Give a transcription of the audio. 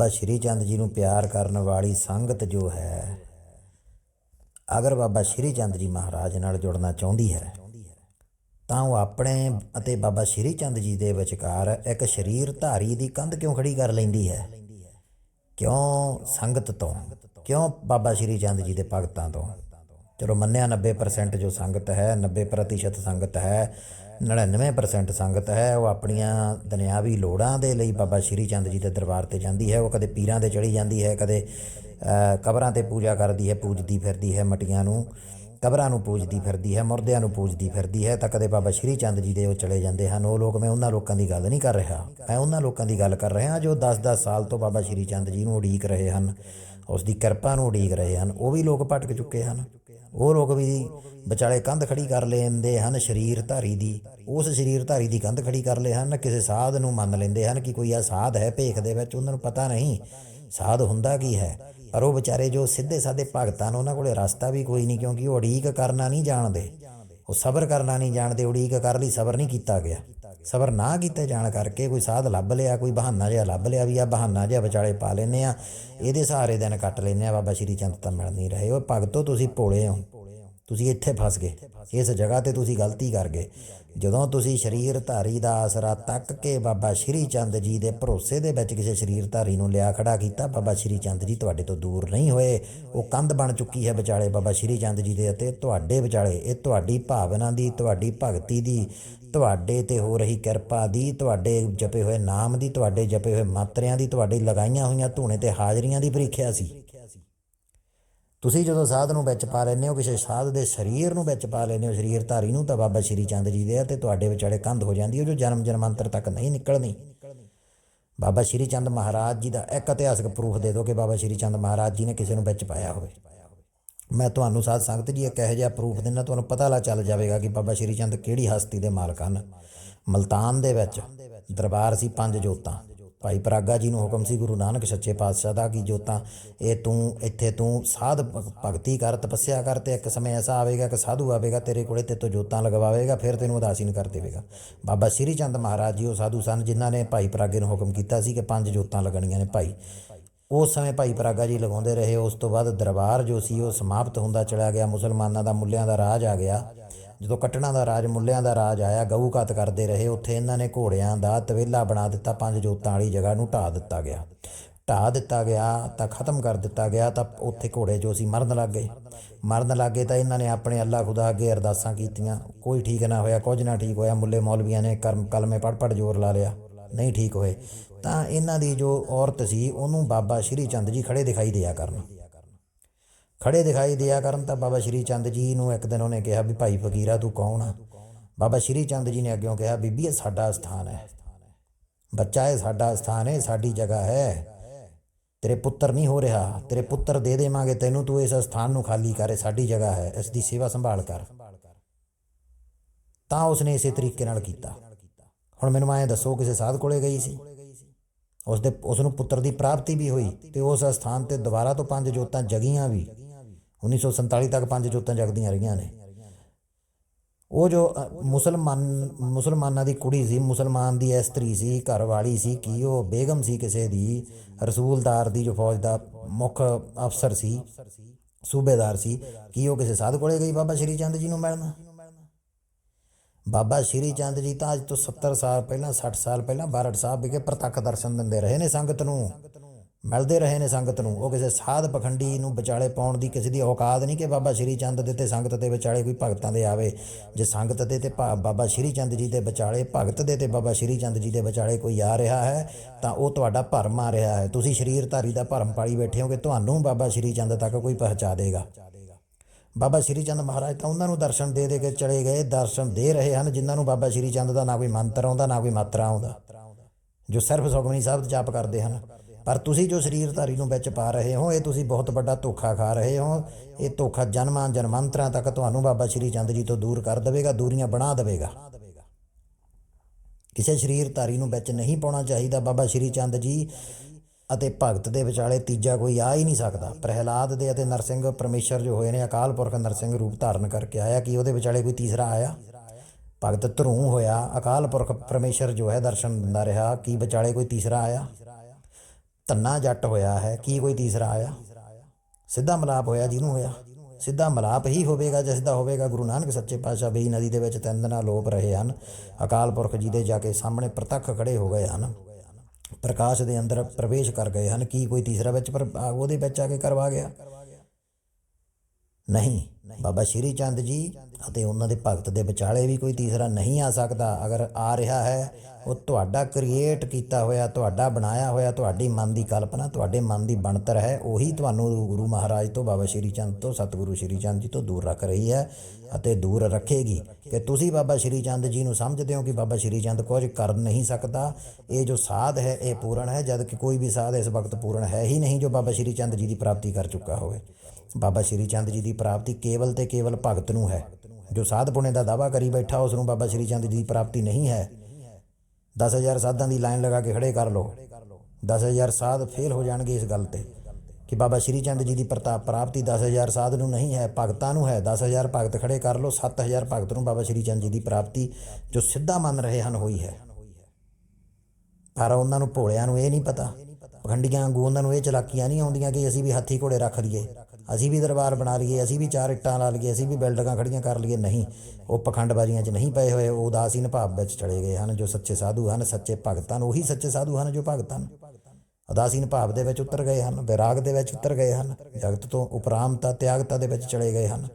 ਬਾਬਾ ਸ਼੍ਰੀ ਚੰਦ ਜੀ ਨੂੰ ਪਿਆਰ ਕਰਨ ਵਾਲੀ ਸੰਗਤ ਜੋ ਹੈ, ਅਗਰ ਬਾਬਾ ਸ਼੍ਰੀ ਚੰਦ ਜੀ ਮਹਾਰਾਜ ਨਾਲ ਜੁੜਨਾ ਚਾਹੁੰਦੀ ਹੈ, ਤਾਂ ਉਹ ਆਪਣੇ ਅਤੇ ਬਾਬਾ ਸ਼੍ਰੀ ਚੰਦ ਜੀ ਦੇ ਵਿਚਕਾਰ ਇੱਕ ਸ਼ਰੀਰ ਧਾਰੀ ਦੀ ਕੰਧ ਕਿਉਂ ਖੜੀ ਕਰ ਲੈਂਦੀ ਹੈ? ਕਿਉਂ ਸੰਗਤ ਤੋਂ? ਕਿਉਂ ਬਾਬਾ ਸ਼੍ਰੀ ਚੰਦ ਜੀ ਦੇ ਭਗਤਾਂ ਤੋਂ? ਚਲੋ ਮੰਨਿਆ 90% ਜੋ ਸੰਗਤ ਹੈ 90% ਸੰਗਤ ਹੈ 99% ਸੰਗਤ ਹੈ, ਉਹ ਆਪਣੀਆਂ ਦੁਨਿਆਵੀ ਲੋੜਾਂ ਦੇ ਲਈ ਬਾਬਾ ਸ਼੍ਰੀ ਚੰਦ ਜੀ ਦੇ ਦਰਬਾਰ ਤੇ ਜਾਂਦੀ ਹੈ, ਉਹ ਕਦੇ ਪੀਰਾਂ ਤੇ ਚੜੀ ਜਾਂਦੀ ਹੈ, ਕਦੇ ਕਬਰਾਂ ਤੇ ਪੂਜਾ ਕਰਦੀ ਹੈ, ਪੂਜਦੀ ਫਿਰਦੀ ਹੈ ਮਟੀਆਂ ਨੂੰ, ਕਬਰਾਂ ਨੂੰ ਪੂਜਦੀ ਫਿਰਦੀ ਹੈ, ਮੁਰਦਿਆਂ ਨੂੰ ਪੂਜਦੀ ਫਿਰਦੀ ਹੈ, ਤਾਂ ਕਦੇ ਬਾਬਾ ਸ਼੍ਰੀ ਚੰਦ ਜੀ ਦੇ ਉਹ ਚਲੇ ਜਾਂਦੇ ਹਨ। ਉਹ ਲੋਕ, ਮੈਂ ਉਹਨਾਂ ਲੋਕਾਂ ਦੀ ਗੱਲ ਨਹੀਂ ਕਰ ਰਿਹਾ, ਮੈਂ ਉਹਨਾਂ ਲੋਕਾਂ ਦੀ ਗੱਲ ਕਰ ਰਿਹਾ ਜੋ 10-10 ਸਾਲ ਤੋਂ ਬਾਬਾ ਸ਼੍ਰੀ ਚੰਦ ਜੀ ਨੂੰ ਉਡੀਕ ਰਹੇ ਹਨ, ਉਸ ਦੀ ਕਿਰਪਾ ਨੂੰ ਉਡੀਕ ਰਹੇ ਹਨ, ਉਹ ਵੀ ਲੋਕ ਭਟਕ ਚੁੱਕੇ ਹਨ। ਉਹ ਲੋਕ ਵੀ ਵਿਚਾਲੇ ਕੰਧ ਖੜੀ ਕਰ ਲੈਂਦੇ ਹਨ ਸ਼ਰੀਰ ਧਾਰੀ ਦੀ। ਉਸ ਸ਼ਰੀਰ ਧਾਰੀ ਦੀ ਕੰਧ ਖੜੀ ਕਰ ਲਏ ਹਨ, ਕਿਸੇ ਸਾਧ ਨੂੰ ਮੰਨ ਲੈਂਦੇ ਹਨ ਕਿ ਕੋਈ ਆ ਸਾਧ ਹੈ ਭੇਖ ਦੇ ਵਿੱਚ, ਉਹਨਾਂ ਨੂੰ ਪਤਾ ਨਹੀਂ ਸਾਧ ਹੁੰਦਾ ਕੀ ਹੈ। ਪਰ ਉਹ ਵਿਚਾਰੇ ਜੋ ਸਿੱਧੇ ਸਾਦੇ ਭਗਤਾਂ ਨੇ, ਉਹਨਾਂ ਕੋਲੇ ਰਸਤਾ ਵੀ ਕੋਈ ਨਹੀਂ ਕਿਉਂਕਿ ਉਹ ਉਡੀਕ ਕਰਨਾ ਨਹੀਂ ਜਾਣਦੇ। ਉਹ ਸਬਰ ਕਰਨਾ ਨਹੀਂ ਜਾਣਦੇ, ਉਡੀਕ ਕਰ ਲਈ ਸਬਰ ਨਹੀਂ ਕੀਤਾ ਗਿਆ। ਸਬਰ ਨਾ ਕੀਤੇ ਜਾਣ ਕਰਕੇ ਕੋਈ ਸਾਧ ਲੱਭ ਲਿਆ, ਕੋਈ ਬਹਾਨਾ ਜਿਹਾ ਲੱਭ ਲਿਆ ਵੀ ਆ, ਬਹਾਨਾ ਜਿਹਾ ਵਿਚਾਲੇ ਪਾ ਲੈਨੇ ਆ ਇਹਦੇ ਸਹਾਰੇ ਦਿਨ ਕੱਟ ਲੈਨੇ ਆ ਬਾਬਾ ਸ਼੍ਰੀ ਚੰਦ ਤਾਂ ਮਿਲ ਨਹੀਂ ਰਹੇ। ਉਹ ਭਗਤੋ ਤੁਸੀਂ ਭੋਲੇ ਹੋ। ਤੁਸੀਂ ਇੱਥੇ ਫਸ ਗਏ। ਇਸ ਜਗ੍ਹਾ ਤੇ ਤੁਸੀਂ ਗਲਤੀ ਕਰ ਗਏ। ਜਦੋਂ ਤੁਸੀਂ ਸ਼ਰੀਰ ਧਾਰੀ ਦਾ ਆਸਰਾ ਤੱਕ ਕੇ ਬਾਬਾ ਸ਼੍ਰੀ ਚੰਦ ਜੀ ਦੇ ਭਰੋਸੇ ਦੇ ਵਿੱਚ ਕਿਸੇ ਸ਼ਰੀਰ ਧਾਰੀ ਨੂੰ ਲਿਆ ਖੜਾ ਕੀਤਾ, ਬਾਬਾ ਸ਼੍ਰੀ ਚੰਦ ਜੀ ਤੁਹਾਡੇ ਤੋਂ ਦੂਰ ਨਹੀਂ ਹੋਏ। ਉਹ ਕੰਧ ਬਣ ਚੁੱਕੀ ਹੈ ਵਿਚਾਲੇ ਬਾਬਾ ਸ਼੍ਰੀ ਚੰਦ ਜੀ ਦੇ ਅਤੇ ਤੁਹਾਡੇ ਵਿਚਾਲੇ ਇਹ ਤੁਹਾਡੀ ਭਾਵਨਾ ਦੀ, ਤੁਹਾਡੀ ਭਗਤੀ ਦੀ ਤੁਹਾਡੇ ਤੇ ਹੋ ਰਹੀ ਕਿਰਪਾ ਦੀ, ਤੁਹਾਡੇ ਜਪੇ ਹੋਏ ਨਾਮ ਦੀ, ਤੁਹਾਡੇ ਜਪੇ ਹੋਏ ਮਾਤਰਿਆਂ ਦੀ, ਤੁਹਾਡੇ ਲਗਾਈਆਂ ਹੋਈਆਂ ਧੂਣੇ ਤੇ ਹਾਜ਼ਰੀਆਂ ਦੀ ਪ੍ਰੀਖਿਆ ਸੀ। ਤੁਸੀਂ ਜਦੋਂ ਸਾਧ ਨੂੰ ਵਿੱਚ ਪਾ ਲੈਂਦੇ ਹੋ, ਕਿਸੇ ਸਾਧ ਦੇ ਸਰੀਰ ਨੂੰ ਵਿੱਚ ਪਾ ਲੈਂਦੇ ਹੋ, ਸਰੀਰ ਧਾਰੀ ਨੂੰ, ਤਾਂ ਬਾਬਾ ਸ਼੍ਰੀ ਚੰਦ ਜੀ ਦੇ ਆ ਤੇ ਤੁਹਾਡੇ ਵਿਚਾਲੇ ਕੰਧ ਹੋ ਜਾਂਦੀ ਹੈ ਜੋ ਜਨਮ ਜਨਮਾਂਤਰ ਤੱਕ ਨਹੀਂ ਨਿਕਲਣੀ। ਬਾਬਾ ਸ਼੍ਰੀ ਚੰਦ ਮਹਾਰਾਜ ਜੀ ਦਾ ਇੱਕ ਇਤਿਹਾਸਕ ਪ੍ਰੂਫ ਦੇ ਦਿਓ ਕਿ ਬਾਬਾ ਸ਼੍ਰੀ ਚੰਦ ਮਹਾਰਾਜ ਜੀ ਨੇ ਕਿਸੇ ਨੂੰ ਵਿੱਚ ਪਾਇਆ ਹੋਵੇ। ਮੈਂ ਤੁਹਾਨੂੰ ਸਾਧ ਸੰਗਤ ਜੀ ਇੱਕ ਇਹੋ ਜਿਹਾ ਪ੍ਰੂਫ ਦਿੰਦਾ, ਤੁਹਾਨੂੰ ਪਤਾ ਲਾ ਚੱਲ ਜਾਵੇਗਾ ਕਿ ਬਾਬਾ ਸ਼੍ਰੀ ਚੰਦ ਕਿਹੜੀ ਹਸਤੀ ਦੇ ਮਾਲਕ ਹਨ। ਮਲਤਾਨ ਦੇ ਵਿੱਚ ਦਰਬਾਰ ਸੀ ਪੰਜ ਜੋਤਾਂ। ਭਾਈ ਪਰਾਗਾ ਜੀ ਨੂੰ ਹੁਕਮ ਸੀ ਗੁਰੂ ਨਾਨਕ ਸੱਚੇ ਪਾਤਸ਼ਾਹ ਦਾ ਕਿ ਜੋਤਾਂ, ਇਹ ਤੂੰ, ਇੱਥੇ ਤੂੰ ਸਾਧ ਭਗਤੀ ਕਰ, ਤਪੱਸਿਆ ਕਰ ਤੇ ਇੱਕ ਸਮੇਂ ਐਸਾ ਆਵੇਗਾ ਕਿ ਸਾਧੂ ਆਵੇਗਾ, ਤੇਰੇ ਕੋਲੇ ਤੇ ਤੋਂ ਜੋਤਾਂ ਲਗਵਾਵੇਗਾ, ਫਿਰ ਤੈਨੂੰ ਉਦਾਸੀਨ ਕਰ ਦੇਵੇਗਾ। ਬਾਬਾ ਸ਼੍ਰੀ ਚੰਦ ਮਹਾਰਾਜ ਜੀ ਉਹ ਸਾਧੂ ਸਨ ਜਿਨ੍ਹਾਂ ਨੇ ਭਾਈ ਪਰਾਗੇ ਨੂੰ ਹੁਕਮ ਕੀਤਾ ਸੀ ਕਿ ਪੰਜ ਜੋਤਾਂ ਲਗਣੀਆਂ ਨੇ ਭਾਈ। ਉਸ ਸਮੇਂ ਭਾਈ ਪਰਾਗਾ ਜੀ ਲਗਾਉਂਦੇ ਰਹੇ। ਉਸ ਤੋਂ ਬਾਅਦ ਦਰਬਾਰ ਜੋ ਸੀ, ਉਹ ਸਮਾਪਤ ਹੁੰਦਾ ਚਲਾ ਗਿਆ। ਮੁਸਲਮਾਨਾਂ ਦਾ, ਮੁੱਲਿਆਂ ਦਾ ਰਾਜ ਆ ਗਿਆ। ਜਦੋਂ ਕੱਟਣਾ ਦਾ ਰਾਜ, ਮੁੱਲਿਆਂ ਦਾ ਰਾਜ ਆਇਆ, ਗਊ ਘਾਤ ਕਰਦੇ ਰਹੇ। ਉੱਥੇ ਇਹਨਾਂ ਨੇ ਘੋੜਿਆਂ ਦਾ ਤਵੇਲਾ ਬਣਾ ਦਿੱਤਾ, ਪੰਜ ਜੋਤਾਂ ਵਾਲੀ ਜਗ੍ਹਾ ਨੂੰ ਢਾ ਦਿੱਤਾ ਗਿਆ। ਢਾ ਦਿੱਤਾ ਗਿਆ ਤਾਂ ਖਤਮ ਕਰ ਦਿੱਤਾ ਗਿਆ ਤਾਂ ਉੱਥੇ ਘੋੜੇ ਜੋ ਸੀ ਮਰਨ ਲੱਗ ਗਏ। ਮਰਨ ਲੱਗ ਗਏ ਤਾਂ ਇਹਨਾਂ ਨੇ ਆਪਣੇ ਅੱਲਾ ਖੁਦਾ ਅੱਗੇ ਅਰਦਾਸਾਂ ਕੀਤੀਆਂ। ਕੋਈ ਠੀਕ ਨਾ ਹੋਇਆ, ਕੁਝ ਨਾ ਠੀਕ ਹੋਇਆ। ਮੁੱਲੇ ਮੌਲਵੀਆਂ ਨੇ ਕਰਮ ਕਲਮੇ ਪੜ ਪੜ ਜ਼ੋਰ ਲਾ ਲਿਆ। ਨਹੀਂ ਠੀਕ ਹੋਏ, ਤਾਂ ਇਹਨਾਂ ਦੀ ਜੋ ਔਰਤ ਸੀ, ਉਹਨੂੰ ਬਾਬਾ ਸ਼੍ਰੀ ਚੰਦ ਜੀ ਖੜੇ ਦਿਖਾਈ ਦਿਆ ਕਰਨ। ਖੜੇ ਦਿਖਾਈ ਦਿਆ ਕਰਨ ਤਾਂ ਬਾਬਾ ਸ਼੍ਰੀ ਚੰਦ ਜੀ ਨੂੰ ਇੱਕ ਦਿਨ ਉਹਨੇ ਕਿਹਾ ਵੀ, ਭਾਈ ਫਕੀਰਾ, ਤੂੰ ਕੌਣ ਆ? ਬਾਬਾ ਸ਼੍ਰੀ ਚੰਦ ਜੀ ਨੇ ਅੱਗਿਓਂ ਕਿਹਾ, ਬੀਬੀ, ਇਹ ਸਾਡਾ ਸਥਾਨ ਹੈ। ਬੱਚਾ ਇਹ ਸਾਡਾ ਸਥਾਨ ਹੈ, ਸਾਡੀ ਜਗ੍ਹਾ ਹੈ। ਤੇਰੇ ਪੁੱਤਰ ਨਹੀਂ ਹੋ ਰਿਹਾ। ਤੇਰੇ ਪੁੱਤਰ ਦੇ ਦੇਵਾਂਗੇ ਤੈਨੂੰ, ਤੂੰ ਇਸ ਸਥਾਨ ਨੂੰ ਖਾਲੀ ਕਰ ਸਾਡੀ ਜਗ੍ਹਾ ਹੈ। ਇਸ ਦੀ ਸੇਵਾ ਸੰਭਾਲ ਕਰ। ਤਾਂ ਉਸਨੇ ਇਸੇ ਤਰੀਕੇ ਨਾਲ ਕੀਤਾ। ਹੁਣ ਮੈਨੂੰ ਐਂ ਦੱਸੋ ਕਿਸੇ ਸਾਧ ਕੋਲੇ ਗਈ ਸੀ? ਉਸ ਦੇ ਉਸ ਨੂੰ ਪੁੱਤਰ ਦੀ ਪ੍ਰਾਪਤੀ ਵੀ ਹੋਈ ਤੇ ਉਸ ਸਥਾਨ ਤੇ ਦੁਬਾਰਾ ਤੋਂ ਪੰਜ ਜੋਤਾਂ ਜਗੀਆਂ ਵੀ। 1947 ਤੱਕ ਪੰਜ ਜੋਤਾਂ ਜਗਦੀਆਂ ਰਹੀਆਂ ਨੇ। ਉਹ ਜੋ ਮੁਸਲਮਾਨ, ਮੁਸਲਮਾਨਾਂ ਦੀ ਕੁੜੀ ਸੀ, ਮੁਸਲਮਾਨ ਦੀ ਇਸਤਰੀ ਸੀ ਘਰ ਵਾਲੀ ਸੀ, ਕੀ ਉਹ ਬੇਗਮ ਸੀ ਕਿਸੇ ਦੀ? ਰਸੂਲਦਾਰ ਦੀ ਜੋ ਫੌਜ ਦਾ ਮੁੱਖ ਅਫਸਰ ਸੀ, ਸੂਬੇਦਾਰ ਸੀ, ਕੀ ਉਹ ਕਿਸੇ ਸਾਧ ਕੋਲੇ ਗਈ ਬਾਬਾ ਸ਼੍ਰੀ ਚੰਦ ਜੀ ਨੂੰ ਮਿਲਣਾ? ਬਾਬਾ ਸ਼੍ਰੀ ਚੰਦ ਜੀ ਤਾਂ ਅੱਜ ਤੋਂ 70 ਸਾਲ ਪਹਿਲਾਂ 60 ਸਾਲ ਪਹਿਲਾਂ ਬਾਰੜ ਸਾਹਿਬ ਵਿਖੇ ਪ੍ਰਤੱਖ ਦਰਸ਼ਨ ਦਿੰਦੇ ਰਹੇ ਨੇ ਸੰਗਤ ਨੂੰ। ਮਿਲਦੇ ਰਹੇ ਨੇ ਸੰਗਤ ਨੂੰ। ਉਹ ਕਿਸੇ ਸਾਧ ਪਖੰਡੀ ਨੂੰ ਵਿਚਾਲੇ ਪਾਉਣ ਦੀ ਕਿਸੇ ਦੀ ਔਕਾਤ ਨਹੀਂ ਕਿ ਬਾਬਾ ਸ਼੍ਰੀ ਚੰਦ ਦੇ ਤੇ ਸੰਗਤ ਦੇ ਵਿਚਾਲੇ ਕੋਈ ਭਗਤਾਂ ਦੇ ਆਵੇ। ਜੇ ਸੰਗਤ ਦੇ ਤੇ ਭਾ- ਬਾਬਾ ਸ਼੍ਰੀ ਚੰਦ ਜੀ ਦੇ ਵਿਚਾਲੇ ਭਗਤ ਦੇ ਤੇ ਬਾਬਾ ਸ਼੍ਰੀ ਚੰਦ ਜੀ ਦੇ ਵਿਚਾਲੇ ਕੋਈ ਆ ਰਿਹਾ ਹੈ, ਤਾਂ ਉਹ ਤੁਹਾਡਾ ਭਰਮ ਆ ਰਿਹਾ ਹੈ। ਤੁਸੀਂ ਸਰੀਰਧਾਰੀ ਦਾ ਭਰਮ ਪਾਲੀ ਬੈਠੇ ਹੋ ਕਿ ਤੁਹਾਨੂੰ ਬਾਬਾ ਸ਼੍ਰੀ ਚੰਦ ਤੱਕ ਕੋਈ ਪਹੁੰਚਾ ਦੇਗਾ। ਬਾਬਾ ਸ਼੍ਰੀ ਚੰਦ ਮਹਾਰਾਜ ਤਾਂ ਉਹਨਾਂ ਨੂੰ ਦਰਸ਼ਨ ਦੇ ਦੇ ਕੇ ਚਲੇ ਗਏ, ਦਰਸ਼ਨ ਦੇ ਰਹੇ ਹਨ, ਜਿਨ੍ਹਾਂ ਨੂੰ ਬਾਬਾ ਸ਼੍ਰੀ ਚੰਦ ਦਾ ਨਾ ਕੋਈ ਮੰਤਰ ਆਉਂਦਾ, ਨਾ ਕੋਈ ਮਾਤਰਾ ਆਉਂਦਾ, ਜੋ ਸਿਰਫ ਸੁਖਮਨੀ ਸਾਹਿਬ ਜਾਪ ਕਰਦੇ ਹਨ। ਪਰ ਤੁਸੀਂ ਜੋ ਸਰੀਰ ਧਾਰੀ ਨੂੰ ਵਿੱਚ ਪਾ ਰਹੇ ਹੋ, ਇਹ ਤੁਸੀਂ ਬਹੁਤ ਵੱਡਾ ਧੋਖਾ ਖਾ ਰਹੇ ਹੋ। ਇਹ ਧੋਖਾ ਜਨਮਾਂ ਜਨਮਾਂਤਰਾਂ ਤੱਕ ਤੁਹਾਨੂੰ ਬਾਬਾ ਸ਼੍ਰੀ ਚੰਦ ਜੀ ਤੋਂ ਦੂਰ ਕਰ ਦੇਵੇਗਾ, ਦੂਰੀਆਂ ਬਣਾ ਦੇਵੇਗਾ। ਕਿਸੇ ਸਰੀਰਧਾਰੀ ਨੂੰ ਵਿੱਚ ਨਹੀਂ ਪਾਉਣਾ ਚਾਹੀਦਾ ਬਾਬਾ ਸ਼੍ਰੀ ਚੰਦ ਜੀ। ਅਤੇ ਭਗਤ ਦੇ ਵਿਚਾਲੇ ਤੀਜਾ ਕੋਈ ਆ ਹੀ ਨਹੀਂ ਸਕਦਾ। ਪ੍ਰਹਿਲਾਦ ਦੇ ਅਤੇ ਨਰਸਿੰਘ ਪਰਮੇਸ਼ਰ ਜੋ ਹੋਏ ਨੇ, ਅਕਾਲ ਪੁਰਖ ਨਰਸਿੰਘ ਰੂਪ ਧਾਰਨ ਕਰਕੇ ਆਇਆ। ਕਿ ਉਹਦੇ ਵਿਚਾਲੇ ਕੋਈ ਤੀਸਰਾ ਆਇਆ? ਭਗਤ ਧਰੂ ਹੋਇਆ। ਅਕਾਲ ਪੁਰਖ ਪਰਮੇਸ਼ਰ ਜੋ ਹੈ ਦਰਸ਼ਨ ਦਿੰਦਾ ਰਿਹਾ। ਕੀ ਵਿਚਾਲੇ ਕੋਈ ਤੀਸਰਾ ਆਇਆ? ਧੰਨਾ ਜੱਟ ਹੋਇਆ ਹੈ। ਕੀ ਕੋਈ ਤੀਸਰਾ ਆਇਆ? ਸਿੱਧਾ ਮਲਾਪ ਹੋਇਆ ਜਿਹਨੂੰ ਹੋਇਆ। ਸਿੱਧਾ ਮਲਾਪ ਹੀ ਹੋਵੇਗਾ ਜਿਸ ਦਾ ਹੋਵੇਗਾ ਗੁਰੂ ਨਾਨਕ ਸੱਚੇ ਪਾਤਸ਼ਾਹ ਬਈ ਨਦੀ ਦੇ ਵਿੱਚ ਤਿੰਨ ਦਿਨਾਂ ਲੋਪ ਰਹੇ ਹਨ। ਅਕਾਲ ਪੁਰਖ ਜੀ ਦੇ ਜਾ ਕੇ ਸਾਹਮਣੇ ਪ੍ਰਤੱਖ ਖੜੇ ਹੋ ਗਏ ਹਨ। ਪ੍ਰਕਾਸ਼ ਦੇ ਅੰਦਰ ਪ੍ਰਵੇਸ਼ ਕਰ ਗਏ ਹਨ। ਕੀ ਕੋਈ ਤੀਸਰਾ ਵਿੱਚ ਪਰ ਉਹਦੇ ਵਿੱਚ ਆ ਕੇ ਕਰਵਾ ਗਿਆ? ਨਹੀਂ। ਬਾਬਾ ਸ਼੍ਰੀ ਚੰਦ ਜੀ ਅਤੇ ਉਹਨਾਂ ਦੇ ਭਗਤ ਦੇ ਵਿਚਾਲੇ ਵੀ ਕੋਈ ਤੀਸਰਾ ਨਹੀਂ ਆ ਸਕਦਾ। ਅਗਰ ਆ ਰਿਹਾ ਹੈ, ਉਹ ਤੁਹਾਡਾ ਕ੍ਰੀਏਟ ਕੀਤਾ ਹੋਇਆ, ਤੁਹਾਡਾ ਬਣਾਇਆ ਹੋਇਆ, ਤੁਹਾਡੀ ਮਨ ਦੀ ਕਲਪਨਾ, ਤੁਹਾਡੇ ਮਨ ਦੀ ਬਣਤਰ ਹੈ, ਉਹੀ ਤੁਹਾਨੂੰ ਗੁਰੂ ਮਹਾਰਾਜ ਤੋਂ, ਬਾਬਾ ਸ਼੍ਰੀ ਚੰਦ ਤੋਂ, ਸਤਿਗੁਰੂ ਸ਼੍ਰੀ ਚੰਦ ਜੀ ਤੋਂ ਦੂਰ ਰੱਖ ਰਹੀ ਹੈ ਅਤੇ ਦੂਰ ਰੱਖੇਗੀ। ਕਿ ਤੁਸੀਂ ਬਾਬਾ ਸ਼੍ਰੀ ਚੰਦ ਜੀ ਨੂੰ ਸਮਝਦੇ ਹੋ ਕਿ ਬਾਬਾ ਸ਼੍ਰੀ ਚੰਦ ਕੁਝ ਕਰ ਨਹੀਂ ਸਕਦਾ। ਇਹ ਜੋ ਸਾਧ ਹੈ, ਇਹ ਪੂਰਨ ਹੈ, ਜਦ ਕਿ ਕੋਈ ਵੀ ਸਾਧ ਇਸ ਵਕਤ ਪੂਰਨ ਹੈ ਹੀ ਨਹੀਂ ਜੋ ਬਾਬਾ ਸ਼੍ਰੀ ਚੰਦ ਜੀ ਦੀ ਪ੍ਰਾਪਤੀ ਕਰ ਚੁੱਕਾ ਹੋਵੇ। ਬਾਬਾ ਸ਼੍ਰੀ ਚੰਦ ਜੀ ਦੀ ਪ੍ਰਾਪਤੀ ਕੇਵਲ ਤੇ ਕੇਵਲ ਭਗਤ ਨੂੰ ਹੈ। ਜੋ ਸਾਧ ਪੁਣੇ ਦਾ ਦਾਵਾ ਕਰੀ ਬੈਠਾ ਉਸ ਨੂੰ ਬਾਬਾ ਸ਼੍ਰੀ ਚੰਦ ਜੀ ਦੀ ਪ੍ਰਾਪਤੀ ਨਹੀਂ ਹੈ। 10000 ਸਾਧਾਂ ਦੀ ਲਾਈਨ ਲਗਾ ਕੇ ਖੜੇ ਕਰ ਲਓ। 10000 ਸਾਧ ਫੇਲ ਹੋ ਜਾਣਗੇ ਇਸ ਗੱਲ ਤੇ। ਕਿ ਬਾਬਾ ਸ਼੍ਰੀ ਚੰਦ ਜੀ ਦੀ ਪ੍ਰਤਾਪ ਪ੍ਰਾਪਤੀ 10000 ਸਾਧ ਨੂੰ ਨਹੀਂ ਹੈ, ਭਗਤਾਂ ਨੂੰ ਹੈ। 10000 ਭਗਤ ਖੜੇ ਕਰ ਲਓ 7000 ਭਗਤ ਨੂੰ ਬਾਬਾ ਸ਼੍ਰੀ ਚੰਦ ਜੀ ਦੀ ਪ੍ਰਾਪਤੀ ਜੋ ਸਿੱਧਾ ਮੰਨ ਰਹੇ ਹਨ, ਹੋਈ ਹੈ। ਪਰ ਉਹਨਾਂ ਨੂੰ ਭੋਲਿਆਂ ਨੂੰ ਇਹ ਨਹੀਂ ਪਤਾ। ਪਖੰਡੀਆਂ ਵਾਂਗੂ ਉਹਨਾਂ ਨੂੰ ਇਹ ਚਲਾਕੀਆਂ ਨਹੀਂ ਆਉਂਦੀਆਂ ਕਿ ਅਸੀਂ ਵੀ ਹਾਥੀ ਘੋੜੇ ਰੱਖ ਲਈਏ। ਅਸੀਂ ਵੀ ਦਰਬਾਰ ਬਣਾ ਲਈਏ, ਅਸੀਂ ਵੀ ਚਾਰ ਇੱਟਾਂ ਲਾ ਲਈਏ, ਅਸੀਂ ਵੀ ਬਿਲਡਿੰਗਾਂ ਖੜੀਆਂ ਕਰ ਲਈਏ। ਨਹੀਂ, ਉਹ ਪਖੰਡਬਾਜ਼ੀਆਂ 'ਚ ਨਹੀਂ ਪਏ ਹੋਏ, ਉਹ ਉਦਾਸੀਨ ਭਾਵ ਵਿੱਚ ਚਲੇ ਗਏ ਹਨ, ਜੋ ਸੱਚੇ ਸਾਧੂ ਹਨ, ਸੱਚੇ ਭਗਤ ਹਨ ਉਹੀ ਸੱਚੇ ਸਾਧੂ ਹਨ ਜੋ ਭਗਤ ਹਨ ਉਦਾਸੀਨ ਭਾਵ ਦੇ ਵਿੱਚ ਉਤਰ ਗਏ ਹਨ, ਵਿਰਾਗ ਦੇ ਵਿੱਚ ਉਤਰ ਗਏ ਹਨ, ਜਗਤ ਤੋਂ ਉਪਰਾਮਤਾ, ਤਿਆਗਤਾ ਦੇ ਵਿੱਚ ਚਲੇ ਗਏ ਹਨ।